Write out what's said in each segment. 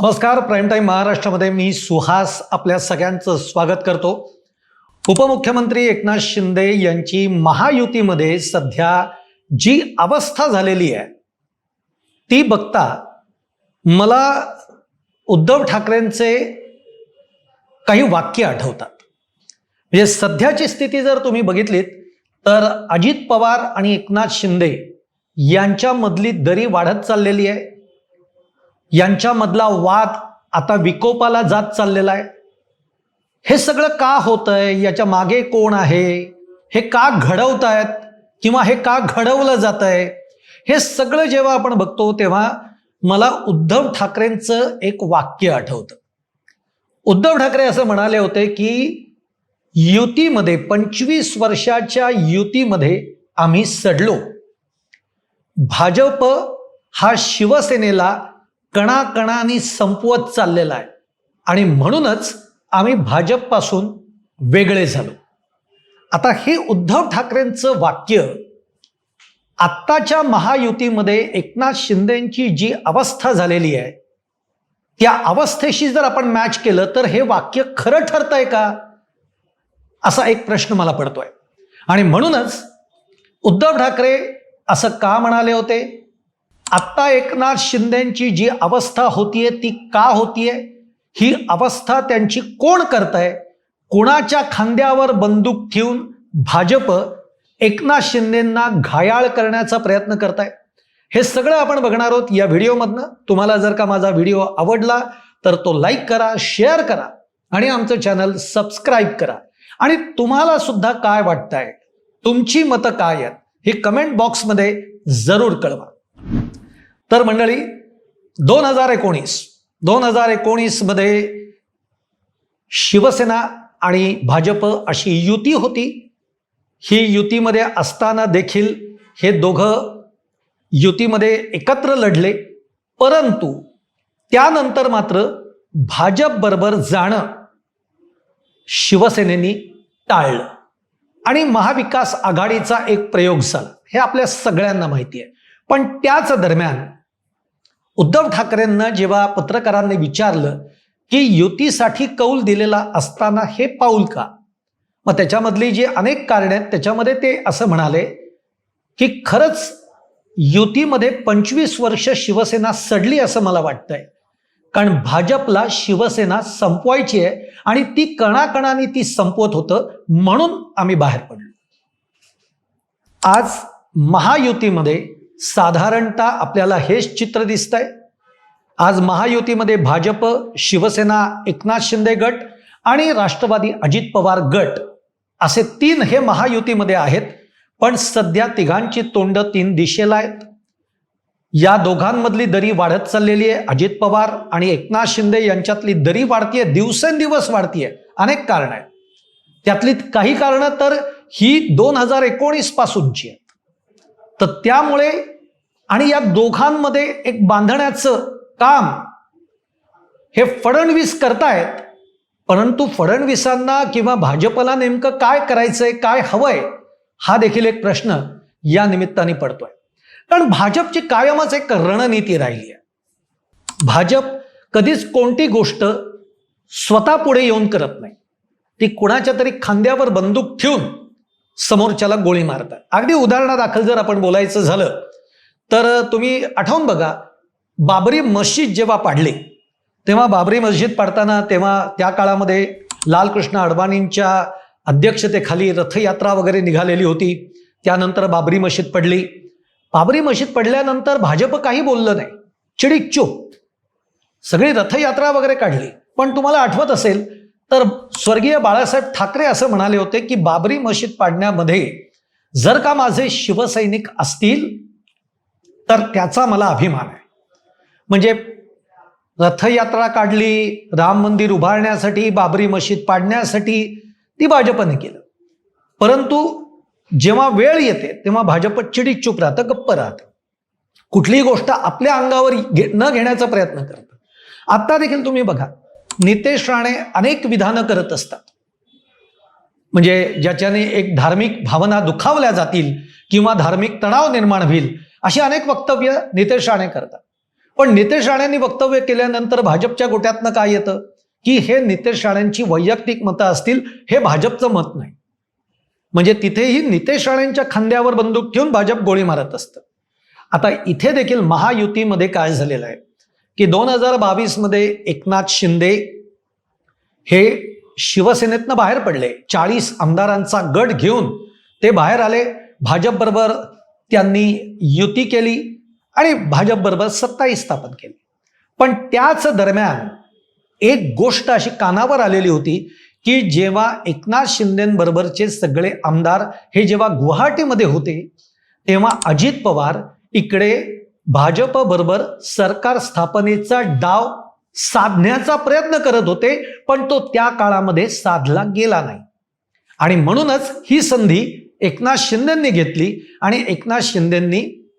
नमस्कार prime time महाराष्ट्रामध्ये मी सुहास आपल्या सगळ्यांचं स्वागत करतो. उपमुख्यमंत्री एकनाथ शिंदे यांची महायुतीमध्ये सध्या जी अवस्था झालेली आहे ती बघता मला उद्धव ठाकरेंचे काही वाक्य आठवतात. म्हणजे सध्याची स्थिती जर तुम्ही बघितलीत तर अजित पवार आणि एकनाथ शिंदे यांच्यामधली दरी वाढत चाललेली आहे. यांच्यामधला वाद आता विकोपाला जात चाललेला आहे. हे सगळं का होतंय? याच्या मागे कोण आहे? हे का घडवत आहेत किंवा हे का घडवलं जात आहे हे सगळं जेव्हा आपण बघतो तेव्हा मला उद्धव ठाकरेंचं एक वाक्य आठवतं. उद्धव ठाकरे असं म्हणाले होते की युतीमध्ये पंचवीस वर्षाच्या युतीमध्ये आम्ही सडलो. भाजप हा शिवसेनेला कणाकणाने संपवत चाललेला आहे. आणि म्हणूनच आम्ही भाजपपासून वेगळे झालो. आता हे उद्धव ठाकरेंचं वाक्य आत्ताच्या महायुतीमध्ये एकनाथ शिंदेची जी अवस्था झालेली आहे त्या अवस्थेशी जर आपण मॅच केलं तर हे वाक्य खरं ठरतंय का? असा एक प्रश्न मला पडतोय. आणि म्हणूनच उद्धव ठाकरे असं का म्हणाले होते? आत्ता एकनाथ शिंदेची जी अवस्था होतीये ती का होतीये? ही अवस्था त्यांची कोण करतंय? कोणाच्या खांद्यावर बंदूक ठेवून भाजप एकनाथ शिंदेंना घायाळ करण्याचा प्रयत्न करताय? हे सगळं आपण बघणार आहोत या व्हिडिओमधनं. तुम्हाला जर का माझा व्हिडिओ आवडला तर तो लाईक करा शेअर करा आणि आमचं चॅनल सबस्क्राईब करा. आणि तुम्हाला सुद्धा काय वाटतंय? तुमची मतं काय आहेत? हे कमेंट बॉक्समध्ये जरूर कळवा. तर मंडळी दोन हजार एकोणीस दोन हजार एकोणीसमध्ये शिवसेना आणि भाजप अशी युती होती. ही युतीमध्ये असताना देखील हे दोघं युतीमध्ये एकत्र लढले. परंतु त्यानंतर मात्र भाजपबरोबर जाणं शिवसेनेनी टाळलं. आणि महाविकास आघाडीचा एक प्रयोग झाला. हे आपल्या सगळ्यांना माहिती आहे. पण त्याच दरम्यान उद्धव ठाकरेंना जेव्हा पत्रकारांनी विचारलं की युतीसाठी कौल दिलेला असताना हे पाऊल का? मग त्याच्यामधली जी अनेक कारणं आहेत त्याच्यामध्ये ते असं म्हणाले की खरंच युतीमध्ये पंचवीस वर्ष शिवसेना सडली असं मला वाटतंय. कारण भाजपला शिवसेना संपवायची आहे आणि ती कणाकणाने ती संपवत होतं म्हणून आम्ही बाहेर पडलो. आज महायुतीमध्ये साधारणतः आपल्याला हेच चित्र दिसतंय. आज महायुतीमध्ये भाजप शिवसेना एकनाथ शिंदे गट आणि राष्ट्रवादी अजित पवार गट असे तीन हे महायुतीमध्ये आहेत. पण सध्या तिघांची तोंड तीन दिशेला आहेत. या दोघांमधली दरी वाढत चाललेली आहे. अजित पवार आणि एकनाथ शिंदे यांच्यातली दरी वाढतीये दिवसेंदिवस वाढतीये. अनेक कारण आहेत. त्यातली काही कारणं तर ही दोन हजार एकोणीस पासूनची आहेत. तर त्यामुळे आणि या दोघांमध्ये एक बांधण्याचं काम हे फडणवीस करतायत. परंतु फडणवीसांना किंवा भाजपला नेमकं काय करायचंय काय हवंय हा देखील एक प्रश्न या निमित्ताने पडतोय. कारण भाजपची कायमच एक रणनीती राहिली आहे भाजप कधीच कोणती गोष्ट स्वतः पुढे येऊन करत नाही. ती कुणाच्या तरी खांद्यावर बंदूक ठेवून समोरच्याला गोळी मारतात. अगदी उदाहरणादाखल जर आपण बोलायचं झालं तर तुम्ही आठवून बघा बाबरी मस्जिद जेव्हा पाडली तेव्हा बाबरी मस्जिद पाडताना तेव्हा त्या काळामध्ये लालकृष्ण अडवाणींच्या अध्यक्षतेखाली रथयात्रा वगैरे निघालेली होती. त्यानंतर बाबरी मशीद पडली. बाबरी मशीद पडल्यानंतर भाजप काही बोललं नाही. चिडीक चूप. सगळी रथयात्रा वगैरे काढली. पण तुम्हाला आठवत असेल तर स्वर्गीय बाळासाहेब ठाकरे असं म्हणाले होते की बाबरी मशीद पाडण्यामध्ये जर का माझे शिवसैनिक असतील तर त्याचा मला अभिमान आहे. म्हणजे रथयात्रा काढली राम मंदिर उभारण्यासाठी बाबरी मशीद पाडण्यासाठी ती भाजपने केलं. परंतु जेव्हा वेळ येते तेव्हा भाजप चिडीत चूप राहतं गप्प राहतं. कुठलीही गोष्ट आपल्या अंगावर घे- न घेण्याचा प्रयत्न करतं. आत्ता देखील तुम्ही बघा नितेश राणे अनेक विधानं करत असतात. म्हणजे ज्याच्याने एक धार्मिक भावना दुखावल्या जातील किंवा धार्मिक तणाव निर्माण होईल अशी अनेक वक्तव्य नितेश राणे करतात. पण नितेश राणेंनी वक्तव्य केल्यानंतर भाजपच्या गोट्यातनं काय येतं? की हे नितेश राणेंची वैयक्तिक मतं असतील हे भाजपचं मत नाही. म्हणजे तिथेही नितेश राणेंच्या खांद्यावर बंदूक ठेवून भाजप गोळी मारत असतं. आता इथे देखील महायुतीमध्ये काय झालेलं आहे? की दोन हजार बावीसमध्ये एकनाथ शिंदे हे शिवसेनेतनं बाहेर पडले. चाळीस आमदारांचा गट घेऊन ते बाहेर आले. भाजपबरोबर त्यांनी युती केली आणि भाजपबरोबर सत्ताही स्थापन केली. पण त्याच दरम्यान एक गोष्ट अशी कानावर आलेली होती की जेव्हा एकनाथ शिंदेबरोबरचे सगळे आमदार हे जेव्हा गुवाहाटीमध्ये होते तेव्हा अजित पवार इकडे भाजपबरोबर सरकार स्थापनेचा डाव साधण्याचा प्रयत्न करत होते पण तो त्या काळामध्ये साधला गेला नाही. आणि म्हणूनच ही संधी एकनाथ शिंदेंनी घेतली आणि एकनाथ शिंदेंनी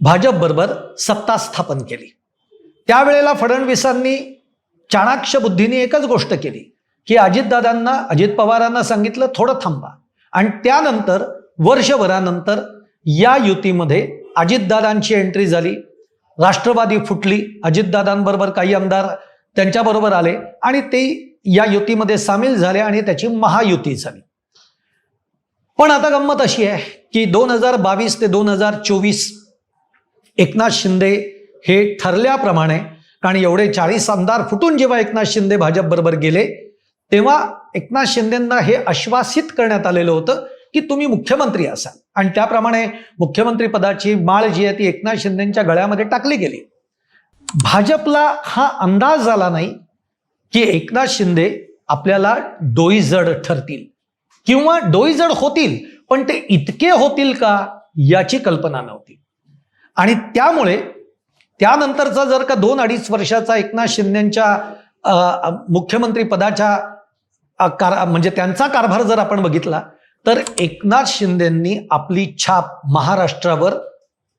भाजपबरोबर सत्ता स्थापन केली. त्यावेळेला फडणवीसांनी चाणाक्ष बुद्धीने एकच गोष्ट केली की अजितदादांना अजित पवारांना सांगितलं थोडं थांबा. आणि त्यानंतर वर्षभरानंतर या युतीमध्ये अजितदादांची एंट्री झाली. राष्ट्रवादी फुटली. अजितदादांबरोबर काही आमदार त्यांच्याबरोबर आले आणि ते या युतीमध्ये सामील झाले आणि त्याची महायुती झाली. पण आता गंमत अशी आहे की दोन हजार बावीस ते दोन हजार चोवीस एकनाथ शिंदे हे ठरल्याप्रमाणे कारण एवढे चाळीस आमदार फुटून जेव्हा एकनाथ शिंदे भाजपबरोबर गेले तेव्हा एकनाथ शिंदेंना हे आश्वासित करण्यात आलेलं होतं की तुम्ही मुख्यमंत्री असाल. आणि त्याप्रमाणे मुख्यमंत्री पदाची माळ जी आहे ती एकनाथ शिंदेच्या गळ्यामध्ये टाकली गेली. भाजपला हा अंदाज झाला नाही की एकनाथ शिंदे आपल्याला डोईजड ठरतील. किंवा डोईजड होतील पण ते इतके होतील का याची कल्पना नव्हती. आणि त्यामुळे त्यानंतरचा जर का दोन अडीच वर्षाचा एकनाथ शिंदेच्या मुख्यमंत्री पदाच्या कार म्हणजे त्यांचा कारभार जर आपण बघितला तर एकनाथ शिंदेंनी आपली छाप महाराष्ट्रावर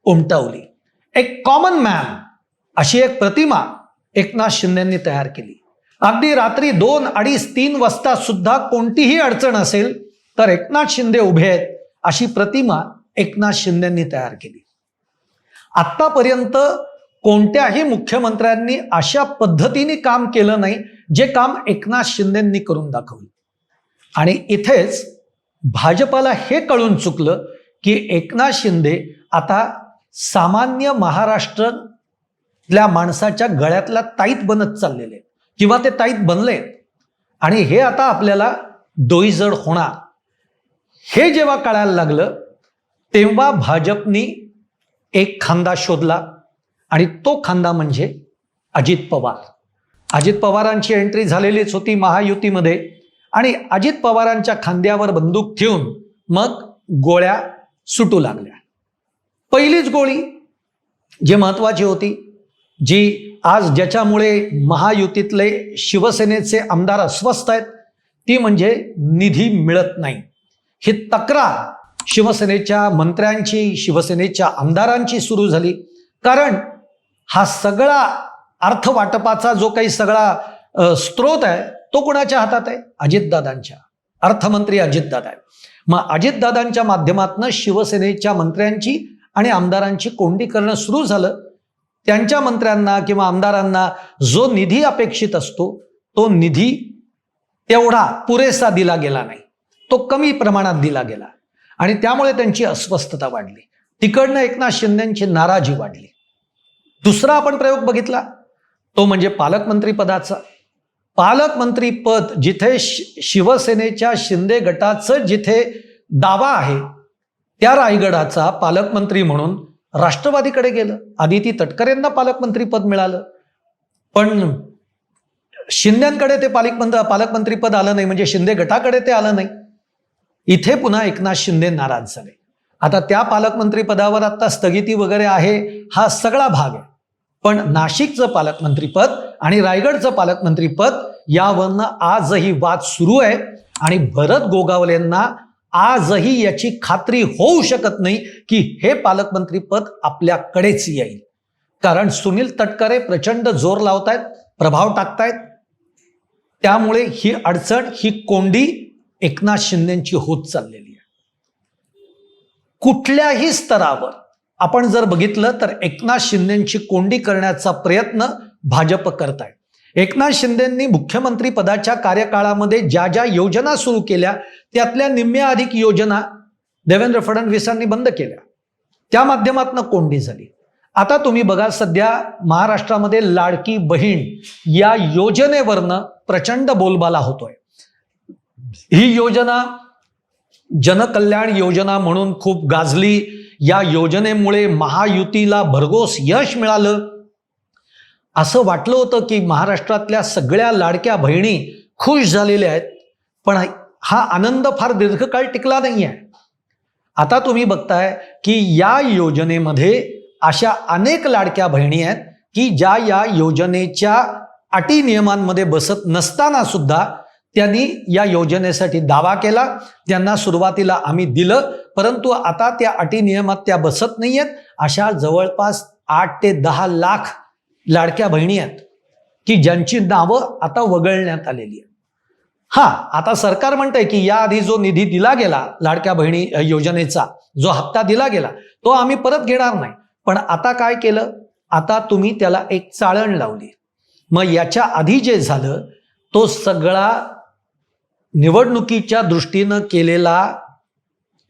उमटवली. एक कॉमन मॅन अशी एक प्रतिमा एकनाथ शिंदेंनी तयार केली. अगदी रात्री दोन अडीच तीन वाजता सुद्धा कोणतीही अडचण असेल तर एकनाथ शिंदे उभे आहेत अशी प्रतिमा एकनाथ शिंदेंनी तयार केली. आतापर्यंत कोणत्याही मुख्यमंत्र्यांनी अशा पद्धतीने काम केलं नाही जे काम एकनाथ शिंदेंनी करून दाखवलं. आणि इथेच भाजपाला हे कळून चुकलं की एकनाथ शिंदे आता सामान्य महाराष्ट्रातल्या माणसाच्या गळ्यातला ताईत बनत चाललेले आहेत. किंवा ते ताईत बनले आणि हे आता आपल्याला डोईजड होणार. हे जेव्हा कळायला लागलं तेव्हा भाजपनी एक खांदा शोधला आणि तो खांदा म्हणजे अजित पवार. अजित पवारांची एंट्री झालेलीच होती महायुतीमध्ये. आणि अजित पवारांच्या खांद्यावर बंदूक ठेवून मग गोळ्या सुटू लागल्या. पहिलीच गोळी जी महत्वाची होती जी आज ज्याच्यामुळे महायुतीतले शिवसेनेचे आमदार अस्वस्थ आहेत ती म्हणजे निधी मिळत नाही. ही तक्रार शिवसेनेच्या मंत्र्यांची शिवसेनेच्या आमदारांची सुरू झाली. कारण हा सगळा अर्थवाटपाचा जो काही सगळा स्त्रोत स्रोत आहे तो कोणाच्या हातात आहे? अजितदादांच्या. अर्थमंत्री अजितदादा आहे मग अजितदादांच्या माध्यमातून शिवसेनेच्या मंत्र्यांची आणि आमदारांची कोंडी करणं सुरू झालं. त्यांच्या मंत्र्यांना किंवा आमदारांना जो निधी अपेक्षित असतो तो निधी तेवढा पुरेसा दिला गेला नाही. तो कमी प्रमाणात दिला गेला. आणि त्यामुळे त्यांची अस्वस्थता वाढली. तिकडनं एकनाथ शिंदेची नाराजी वाढली. दुसरा आपण प्रयोग बघितला. तो म्हणजे पालकमंत्री पदाचा पालकमंत्री पद जिथे शि- शिवसेनेच्या शिंदे गटाचं जिथे दावा आहे त्या रायगडाचा पालकमंत्री म्हणून राष्ट्रवादीकडे गेलं. आदिती तटकरेंना पालकमंत्री पद मिळालं. पण शिंद्यांकडे ते पालकमंत्री पालकमंत्री पद आलं नाही म्हणजे शिंदे गटाकडे ते आलं नाही. इथे पुन्हा एकनाथ शिंदे नाराज झाले. आता त्या पालकमंत्री पदावर आता स्थगिती वगैरे आहे हा सगळा भाग आहे. पण नाशिकचं पालकमंत्रीपद आणि रायगडचं पालकमंत्रीपद यावरनं आजही वाद सुरू आहे. आणि भरत गोगावलेंना आजही याची खात्री होऊ शकत नाही की हे पालकमंत्रीपद आपल्याकडेच येईल. कारण सुनील तटकरे प्रचंड जोर लावतायत प्रभाव टाकतायत. त्यामुळे ही अडचण ही कोंडी एकनाथ शिंदेची होत चाललेली आहे. कुठल्याही स्तरावर आपण जर बघितलं तर एकनाथ शिंदेची कोंडी करण्याचा प्रयत्न भाजप करत आहे एकनाथ शिंदेंनी मुख्यमंत्री पदाच्या कार्यकाळामध्ये ज्या ज्या योजना सुरू केल्या त्यातल्या निम्म्या अधिक योजना देवेंद्र फडणवीसांनी बंद केल्या. त्या माध्यमातून कोंडी झाली. आता तुम्ही बघा सध्या महाराष्ट्रामध्ये लाडकी बहीण या योजनेवरनं प्रचंड बोलबाला होतोय. ही योजना जनकल्याण योजना म्हणून खूप गाजली. या योजनेमुळे महायुतीला भरघोस यश मिळालं. असं वाटलं होतं की महाराष्ट्रातल्या सगळ्या लाडक्या बहिणी खुश झालेल्या आहेत पण हा आनंद फार दीर्घकाळ टिकला नाही आहे आता तुम्ही बघताय की या योजनेमध्ये अशा अनेक लाडक्या बहिणी आहेत की ज्या या योजनेच्या अटी नियमांमध्ये बसत नसताना सुद्धा त्यांनी या योजनेसाठी दावा केला त्यांना सुरुवातीला आम्ही दिलं परंतु आता त्या अटी नियमात त्या बसत नाही आहेत अशा जवळपास आठ ते दहा लाख लाडक्या बहिणी आहेत की ज्यांची नावं आता वगळण्यात आलेली आहेत. हा आता सरकार म्हणतंय की याआधी जो निधी दिला गेला लाडक्या बहिणी योजनेचा जो हप्ता दिला गेला तो आम्ही परत घेणार नाही. पण आता काय केलं? आता तुम्ही त्याला एक चाळण लावली. मग याच्या आधी जे झालं तो सगळा निवडणुकीच्या दृष्टीनं केलेला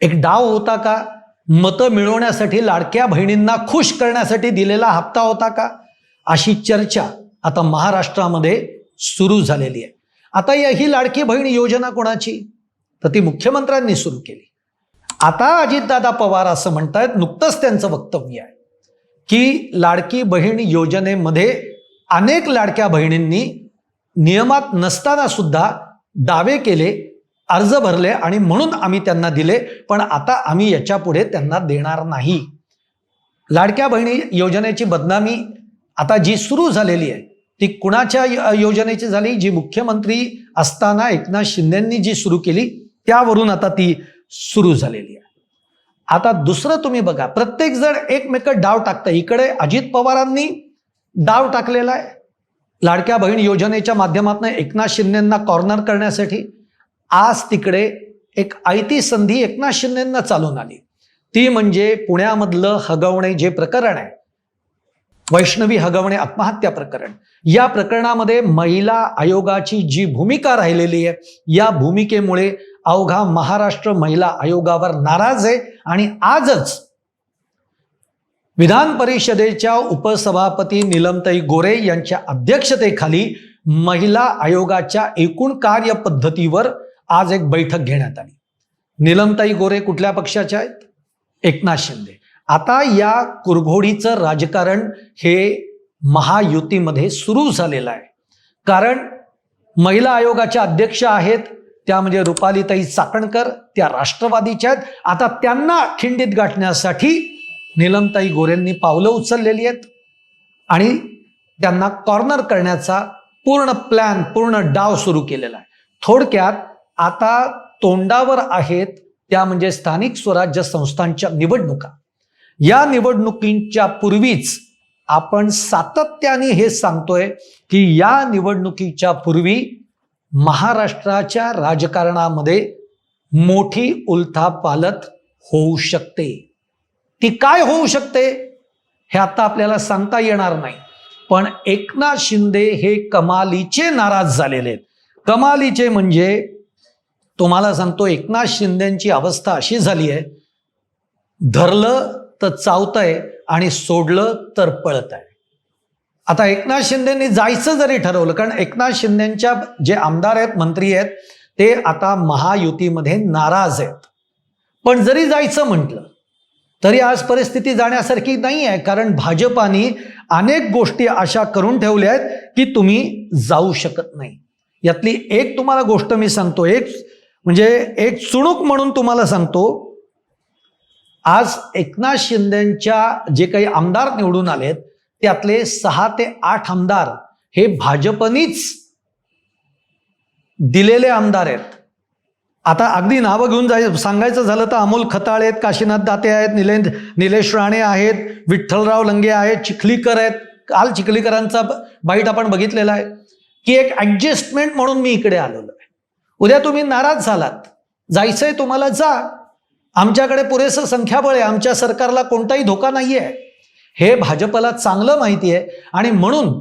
एक डाव होता का? मतं मिळवण्यासाठी लाडक्या बहिणींना खुश करण्यासाठी दिलेला हप्ता होता का? अशी चर्चा आता महाराष्ट्रामध्ये सुरू झालेली आहे. आता या ही लाडकी बहीण योजना कोणाची? तर ती मुख्यमंत्र्यांनी सुरू केली. आता अजितदादा पवार असं म्हणतायत नुकतंच त्यांचं वक्तव्य आहे की लाडकी बहीण योजनेमध्ये अनेक लाडक्या बहिणींनी नियमात नसताना सुद्धा दावे केले अर्ज भरले आणि म्हणून आम्ही त्यांना दिले पण आता आम्ही याच्यापुढे त्यांना देणार नाही. लाडक्या बहिणी योजनेची बदनामी आता जी सुरू झालेली आहे ती कुणाच्या योजनेची झाली? जी मुख्यमंत्री असताना एकनाथ शिंदेंनी जी सुरू केली त्यावरून आता ती सुरू झालेली आहे. आता दुसरं तुम्ही बघा प्रत्येक जण एकमेक डाव टाकतं. इकडे अजित पवारांनी डाव टाकलेला आहे. लाडक्या बहीण योजनेच्या माध्यमातून एकनाथ शिंदेंना कॉर्नर करण्यासाठी आज तिकडे एक आयती संधी एकनाथ शिंदेंना चालून आली. ती म्हणजे पुण्यामधलं हगवणे जे प्रकरण आहे वैष्णवी हगवणे आत्महत्या प्रकरण. या प्रकरणामध्ये महिला आयोगाची जी भूमिका राहिलेली आहे या भूमिकेमुळे अवघा महाराष्ट्र महिला आयोगावर नाराज आहे आणि आजच विधान परिषदेच्या उपसभापती निलमताई गोरे यांच्या अध्यक्षतेखाली महिला आयोगाच्या एकूण कार्यपद्धतीवर आज एक बैठक घेण्यात आली. निलमताई गोरे कुठल्या पक्षाच्या आहेत? एकनाथ शिंदे. आता या कुरघोडीचं राजकारण हे महायुतीमध्ये सुरू झालेलं आहे. कारण महिला आयोगाच्या अध्यक्ष आहेत त्या म्हणजे रुपालीताई चाकणकर त्या राष्ट्रवादीच्या आहेत. आता त्यांना खिंडीत गाठण्यासाठी निलमताई गोरेंनी पावलं उचललेली आहेत. आणि त्यांना कॉर्नर करण्याचा पूर्ण प्लॅन पूर्ण डाव सुरू केलेला आहे. थोडक्यात आता तोंडावर आहेत त्या म्हणजे स्थानिक स्वराज्य संस्थांच्या निवडणुका. या निवडणुकींच्या पूर्वीच आपण सातत्याने हे सांगतोय की या निवडणुकीच्या पूर्वी महाराष्ट्राच्या राजकारणामध्ये मोठी उलथापालत होऊ शकते. ती काय होऊ शकते हे आता आपल्याला सांगता येणार नाही. पण एकनाथ शिंदे हे कमालीचे नाराज झालेले आहेत. कमालीचे म्हणजे तुम्हाला सांगतो एकनाथ शिंदेची अवस्था अशी झाली आहे. धरलं तर चावतंय आणि सोडलं तर पळत आहे आता एकनाथ शिंदेनी जायचं जरी ठरवलं कारण एकनाथ शिंदेच्या जे आमदार आहेत मंत्री आहेत ते आता महायुतीमध्ये नाराज आहेत. पण जरी जायचं म्हटलं तरी आज परिस्थिती जाण्यासारखी नाही आहे कारण भाजपाने अनेक गोष्टी अशा करून ठेवल्या आहेत की तुम्ही जाऊ शकत नाही. यातली एक तुम्हाला गोष्ट मी सांगतो एक म्हणजे एक चुणूक म्हणून तुम्हाला सांगतो आज एकनाथ शिंदेच्या जे काही आमदार निवडून आलेत त्यातले सहा ते आठ आमदार हे भाजपनीच दिलेले आमदार आहेत. आता अगदी नावं घेऊन जाय सांगायचं झालं तर अमोल खताळे आहेत काशीनाथ दाते आहेत निले निलेश राणे आहेत विठ्ठलराव लंगे आहेत चिखलीकर आहेत. काल चिखलीकरांचा बाईट आपण बघितलेला आहे. की एक ॲडजस्टमेंट म्हणून मी इकडे आलेलो आहे. उद्या तुम्ही नाराज झालात. जायचंय तुम्हाला जा. आमच्याकडे पुरेसं संख्याबळ आहे. आमच्या सरकारला कोणताही धोका नाही आहे हे भाजपला चांगलं माहिती आहे आणि म्हणून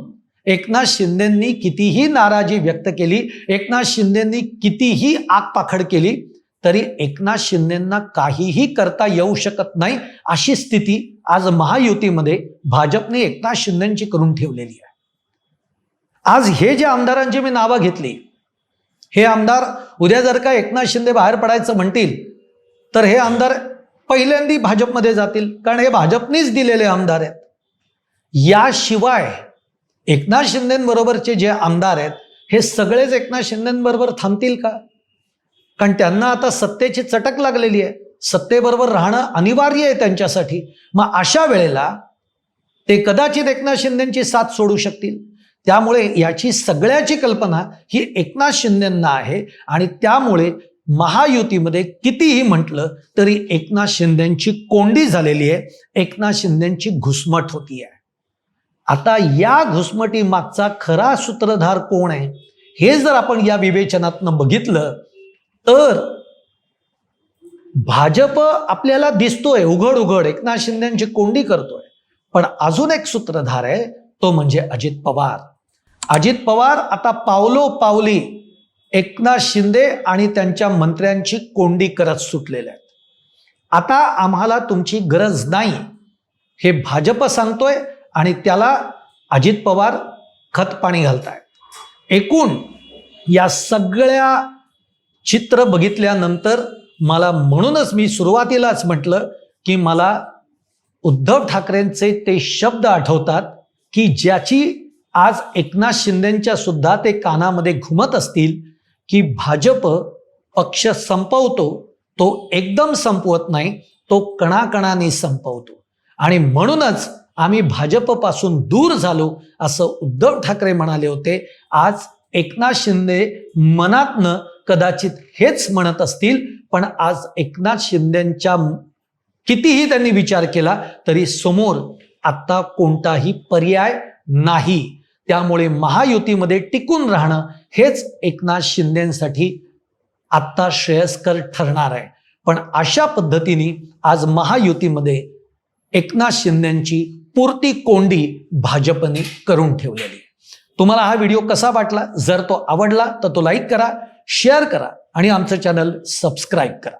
एकनाथ शिंदेंनी कितीही नाराजी व्यक्त केली एकनाथ शिंदेंनी कितीही आगपाखड केली तरी एकनाथ शिंदेंना काहीही करता येऊ शकत नाही अशी स्थिती आज महायुतीमध्ये भाजपने एकनाथ शिंदेची करून ठेवलेली आहे. आज हे जे आमदारांची मी नावं घेतली हे आमदार उद्या जर का एकनाथ शिंदे बाहेर पडायचं म्हणतील तर हे आमदार पहिल्यांदी भाजपमध्ये जातील कारण हे भाजपनीच दिलेले आमदार आहेत. याशिवाय एकनाथ शिंदेबरोबरचे जे आमदार आहेत हे सगळेच एकनाथ शिंदेबरोबर थांबतील का? कारण त्यांना आता सत्तेची चटक लागलेली आहे. सत्तेबरोबर राहणं अनिवार्य आहे त्यांच्यासाठी. मग अशा वेळेला ते कदाचित एकनाथ शिंदेची साथ सोडू शकतील. त्यामुळे याची सगळ्याची कल्पना ही एकनाथ शिंदेंना आहे आणि त्यामुळे महायुतीमध्ये कितीही म्हटलं तरी एकनाथ शिंदेची कोंडी झालेली आहे. एकनाथ शिंदेची घुसमट होती आहे आता या घुसमटी मागचा खरा सूत्रधार कोण आहे? हे जर आपण या विवेचनातनं बघितलं तर भाजप आपल्याला दिसतोय उघड उघड एकनाथ शिंदेची कोंडी करतोय. पण अजून एक सूत्रधार आहे तो म्हणजे अजित पवार. अजित पवार आता पावलो पावली एकनाथ शिंदे आणि त्यांच्या मंत्र्यांची कोंडी करत सुटलेल्या आहेत. आता आम्हाला तुमची गरज नाही हे भाजप सांगतोय आणि त्याला अजित पवार खतपाणी घालतायत. एकूण या सगळ्या चित्र बघितल्यानंतर मला म्हणूनच मी सुरुवातीलाच म्हटलं की मला उद्धव ठाकरेंचे ते शब्द आठवतात की ज्याची आज एकनाथ शिंदेच्या सुद्धा ते कानामध्ये घुमत असतील की भाजप पक्ष संपवतो तो एकदम संपवत नाही तो कणाकणाने संपवतो. आणि म्हणूनच आम्ही भाजपपासून दूर झालो असं उद्धव ठाकरे म्हणाले होते. आज एकनाथ शिंदे मनातनं कदाचित हेच म्हणत असतील पण आज एकनाथ शिंदेच्या कितीही त्यांनी विचार केला तरी समोर आत्ता कोणताही पर्याय नाही. त्यामुळे महायुतीमध्ये टिकून राहणं हेच एकनाथ शिंदेसाठी आत्ता श्रेयस्कर ठरणार आहे. पण अशा पद्धतीने आज महायुतीमध्ये एकनाथ शिंदेची पुरती कोंडी भाजपने करून ठेवलेली. तुम्हाला हा व्हिडिओ कसा वाटला? जर तो आवडला तर तो लाईक करा शेअर करा आणि आमचं चॅनल सबस्क्राईब करा.